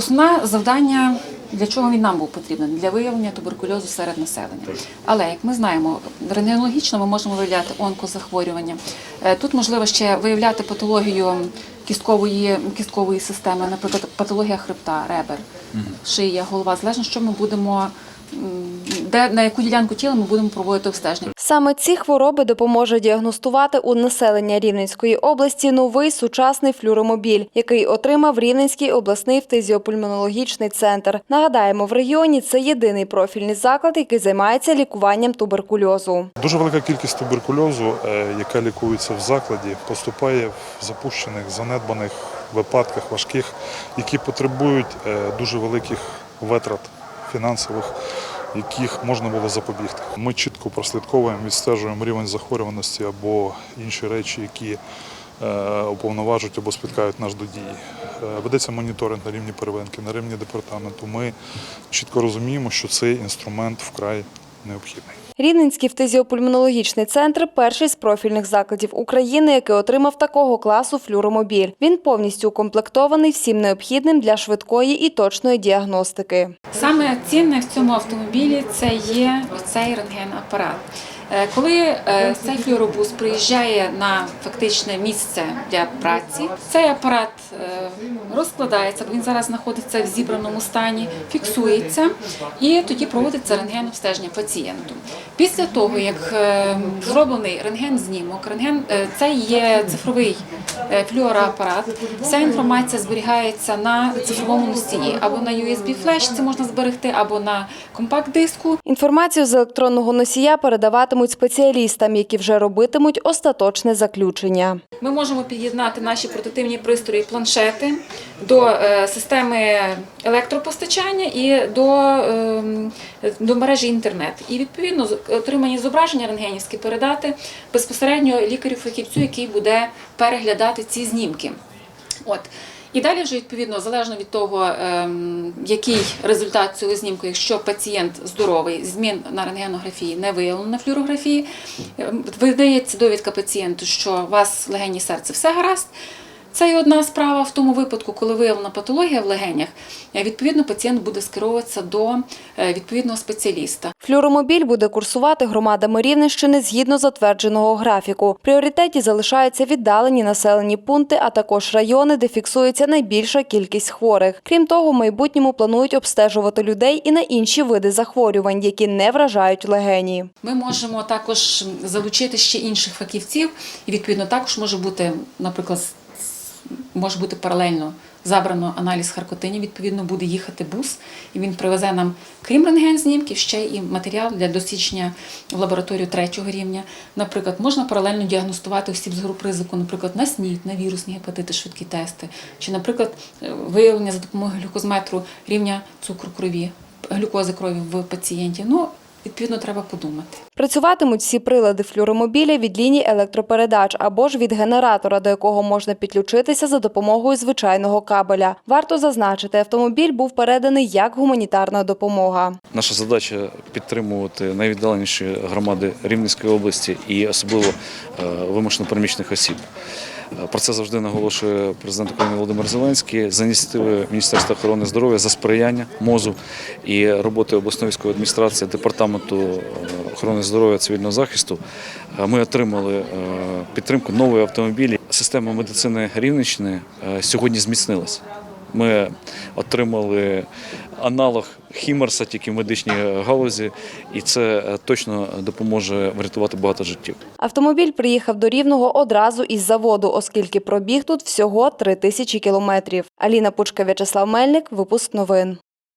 Основне завдання, для чого він нам був потрібен? Для виявлення туберкульозу серед населення. Але як ми знаємо, рентгенологічно ми можемо виявляти онкозахворювання. Е, Тут можливо ще виявляти патологію кісткової, кісткової системи, наприклад, патологія хребта, ребер, шия, голова, залежно, що ми будемо, де на яку ділянку тіла ми будемо проводити обстеження. Саме ці хвороби допоможе діагностувати у населення Рівненської області новий сучасний флюромобіль, який отримав Рівненський обласний фтизіопульмонологічний центр. Нагадаємо, в регіоні це єдиний профільний заклад, який займається лікуванням туберкульозу. Дуже велика кількість туберкульозу, е, яка лікується в закладі, поступає в запущених, занедбаних випадках важких, які потребують е, дуже великих витрат фінансових, яких можна було запобігти. Ми чітко прослідковуємо, відстежуємо рівень захворюваності або інші речі, які е, уповноважують або спіткають нас до дії. Е, Ведеться моніторинг на рівні первинки, на рівні департаменту. Ми чітко розуміємо, що цей інструмент вкрай необхідний. Рівненський фтизіопульмонологічний центр перший з профільних закладів України, який отримав такого класу флюромобіль. Він повністю укомплектований всім необхідним для швидкої і точної діагностики. Саме цінне в цьому автомобілі це є цей рентген-апарат. Е, Коли е, цей флюоробус приїжджає на фактичне місце для праці, цей апарат е, розкладається, бо він зараз знаходиться в зібраному стані, фіксується і тоді проводиться рентген-обстеження пацієнту. Після того, як е, зроблений рентген-знімок, рентген це є цифровий флюороапарат, вся інформація зберігається на цифровому носії або на USB флешці можна зберегти, або на компакт-диску. Інформацію з електронного носія передаватимуть спеціалістам, які вже робитимуть остаточне заключення. Ми можемо під'єднати наші портативні пристрої, планшети до е, системи електропостачання і до, ем, до мережі інтернет. І відповідно отримані зображення рентгенівські передати безпосередньо лікарю-фахівцю, який буде переглядати ці знімки. От. І далі вже відповідно залежно від того, ем, який результат цього знімку, якщо пацієнт здоровий, змін на рентгенографії не виявлено на флюорографії, ем, видається довідка пацієнту, що у вас легені серце все гаразд. Це і одна справа в тому випадку, коли виявлена патологія в легенях, е, відповідно пацієнт буде скеровуватися до е, відповідного спеціаліста. Флюромобіль буде курсувати громадами Рівненщини згідно затвердженого графіку. В пріоритеті залишаються віддалені населені пункти, а також райони, де фіксується найбільша кількість хворих. Крім того, в майбутньому планують обстежувати людей і на інші види захворювань, які не вражають легені. Ми можемо також залучити ще інших фахівців, і відповідно також може бути, наприклад, може бути паралельно забрано аналіз харкотинів, відповідно буде їхати бус, і він привезе нам, крім рентген-знімків, ще і матеріал для дослідження в лабораторію третього рівня. Наприклад, можна паралельно діагностувати осіб з груп ризику, наприклад, на СНІД, на вірусні гепатити, швидкі тести, чи, наприклад, е, виявлення за допомогою глюкозметру рівня цукру крові, глюкози крові в пацієнті. Ну, відповідно, треба подумати. Працюватимуть всі прилади флюромобіля від лінії електропередач або ж від генератора, до якого можна підключитися за допомогою звичайного кабеля. Варто зазначити, автомобіль був переданий як гуманітарна допомога. Наша задача підтримувати найвіддаленіші громади Рівненської області і особливо е, вимушено переміщених осіб. Е, Про це завжди наголошує президент України Володимир Зеленський за ініціативи Міністерства охорони здоров'я за сприяння МОЗу і роботи обласної військової адміністрації департаменту е, охорони здоров'я цивільного захисту. е, Ми отримали підтримку нової автомобілі. Система медицини Рівненщини сьогодні зміцнилася. Ми отримали аналог Хімерса, тільки в медичній галузі, і це е, точно допоможе врятувати багато життів. Автомобіль приїхав до Рівного одразу із заводу, оскільки пробіг тут всього три тисячі кілометрів. Аліна Пучка, В'ячеслав Мельник. Випуск новин.